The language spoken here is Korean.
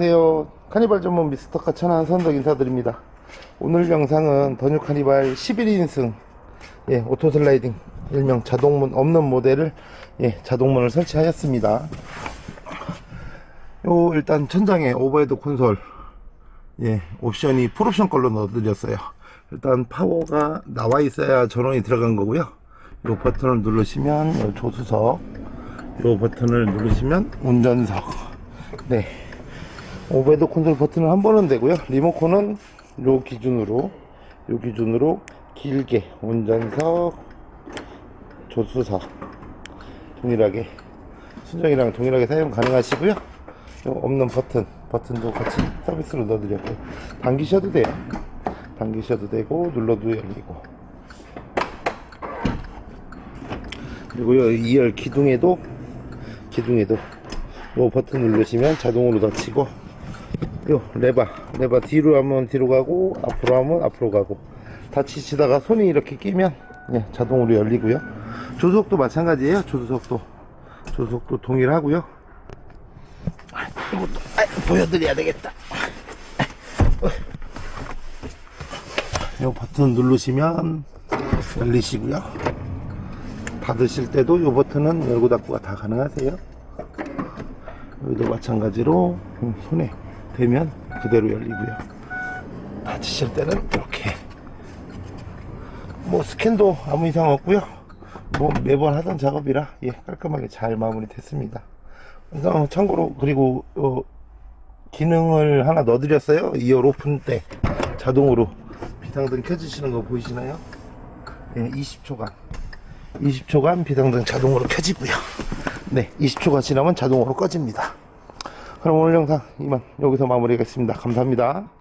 안녕하세요. 카니발 전문 미스터 카 천안 선덕 인사드립니다. 오늘 영상은 더뉴 카니발 11인승 예, 오토 슬라이딩 일명 자동문 없는 모델을 예, 자동문을 설치하였습니다. 요 일단 천장에 오버헤드 콘솔 예, 옵션이 풀옵션 걸로 넣어드렸어요. 일단 파워가 나와 있어야 전원이 들어간 거고요. 요 버튼을 누르시면 요 조수석, 요 버튼을 누르시면 운전석. 네. 오버헤드 콘솔 버튼을 한 번은 되고요. 리모컨은 요 기준으로, 요 기준으로 길게 운전석, 조수석 동일하게 순정이랑 동일하게 사용 가능하시고요. 요 없는 버튼, 버튼도 같이 서비스로 넣어드렸고요. 당기셔도 돼요. 당기셔도 되고 눌러도 열리고. 그리고 요 2열 기둥에도 기둥에도 요 버튼 누르시면 자동으로 닫히고 요 레바 레바 뒤로 하면 뒤로 가고 앞으로 하면 앞으로 가고. 닫히시다가 손이 이렇게 끼면 예, 자동으로 열리고요. 조수석도 마찬가지예요. 조수석도. 조수석도 동일하고요. 아, 이것도 아, 보여드려야 되겠다. 요 버튼 누르시면 열리시고요. 닫으실 때도 요 버튼은 열고 닫고가 다 가능하세요. 여기도 마찬가지로 손에 대면 그대로 열리고요. 닫으실 때는 이렇게. 뭐 스캔도 아무 이상 없고요. 뭐 매번 하던 작업이라 예 깔끔하게 잘 마무리 됐습니다. 어, 참고로 그리고 어, 기능을 하나 넣어 드렸어요. 2열 오픈 때 자동으로 비상등 켜주시는 거 보이시나요? 예, 20초간. 20초간 비상등 자동으로 켜지고요. 네 20초가 지나면 자동으로 꺼집니다 그럼 오늘 영상 이만 여기서 마무리하겠습니다. 감사합니다